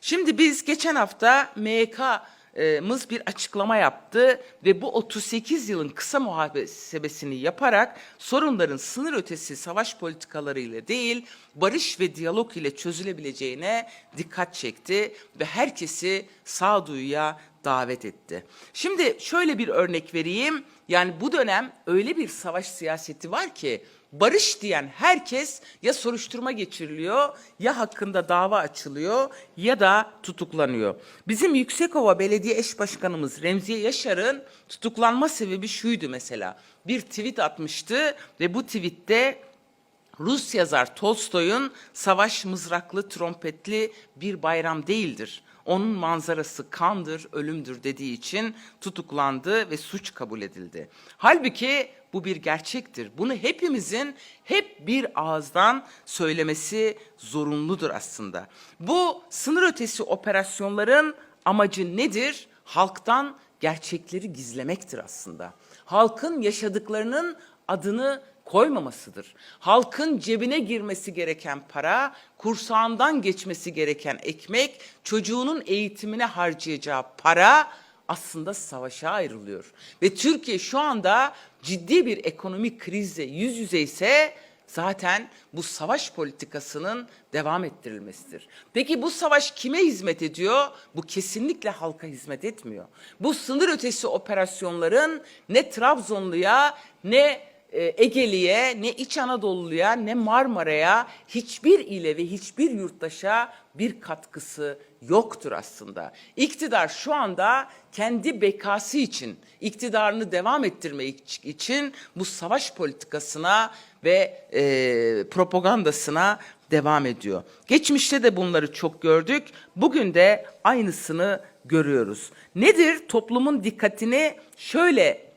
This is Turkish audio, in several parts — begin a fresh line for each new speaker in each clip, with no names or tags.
Şimdi biz geçen hafta MYK'mız bir açıklama yaptı ve bu 38 yılın kısa muhasebesini yaparak sorunların sınır ötesi savaş politikalarıyla değil, barış ve diyalog ile çözülebileceğine dikkat çekti ve herkesi sağduyuya davet etti. Şimdi şöyle bir örnek vereyim. Yani bu dönem öyle bir savaş siyaseti var ki barış diyen herkes ya soruşturma geçiriliyor ya hakkında dava açılıyor ya da tutuklanıyor. Bizim Yüksekova Belediye Eş Başkanımız Remziye Yaşar'ın tutuklanma sebebi şuydu mesela. Bir tweet atmıştı ve bu tweette Rus yazar Tolstoy'un savaş mızraklı trompetli bir bayram değildir. Onun manzarası kandır, ölümdür dediği için tutuklandı ve suç kabul edildi. Halbuki bu bir gerçektir. Bunu hepimizin hep bir ağızdan söylemesi zorunludur aslında. Bu sınır ötesi operasyonların amacı nedir? Halktan gerçekleri gizlemektir aslında. Halkın yaşadıklarının adını koymamasıdır. Halkın cebine girmesi gereken para, kursağından geçmesi gereken ekmek, çocuğunun eğitimine harcayacağı para aslında savaşa ayrılıyor. Ve Türkiye şu anda ciddi bir ekonomik krizle yüz yüze ise zaten bu savaş politikasının devam ettirilmesidir. Peki bu savaş kime hizmet ediyor? Bu kesinlikle halka hizmet etmiyor. Bu sınır ötesi operasyonların ne Trabzonluya ne Egeli'ye, ne İç Anadolu'ya, ne Marmara'ya hiçbir ile ve hiçbir yurttaşa bir katkısı yoktur aslında. İktidar şu anda kendi bekası için, iktidarını devam ettirmek için bu savaş politikasına ve e, propagandasına devam ediyor. Geçmişte de bunları çok gördük. Bugün de aynısını görüyoruz. Nedir? Toplumun dikkatini şöyle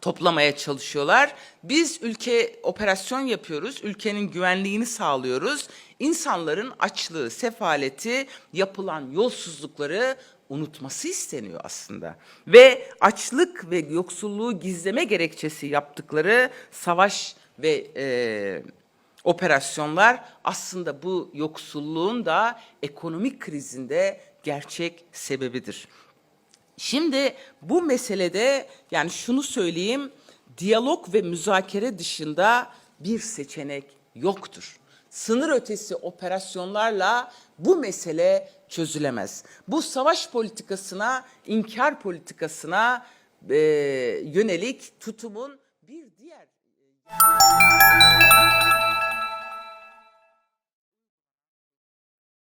toplamaya çalışıyorlar. Biz ülke operasyon yapıyoruz, ülkenin güvenliğini sağlıyoruz. İnsanların açlığı, sefaleti, yapılan yolsuzlukları unutması isteniyor aslında. Ve açlık ve yoksulluğu gizleme gerekçesi yaptıkları savaş ve e, operasyonlar aslında bu yoksulluğun da ekonomik krizinde gerçek sebebidir. Şimdi bu meselede yani şunu söyleyeyim, diyalog ve müzakere dışında bir seçenek yoktur. Sınır ötesi operasyonlarla bu mesele çözülemez. Bu savaş politikasına, inkar politikasına e, yönelik tutumun bir diğer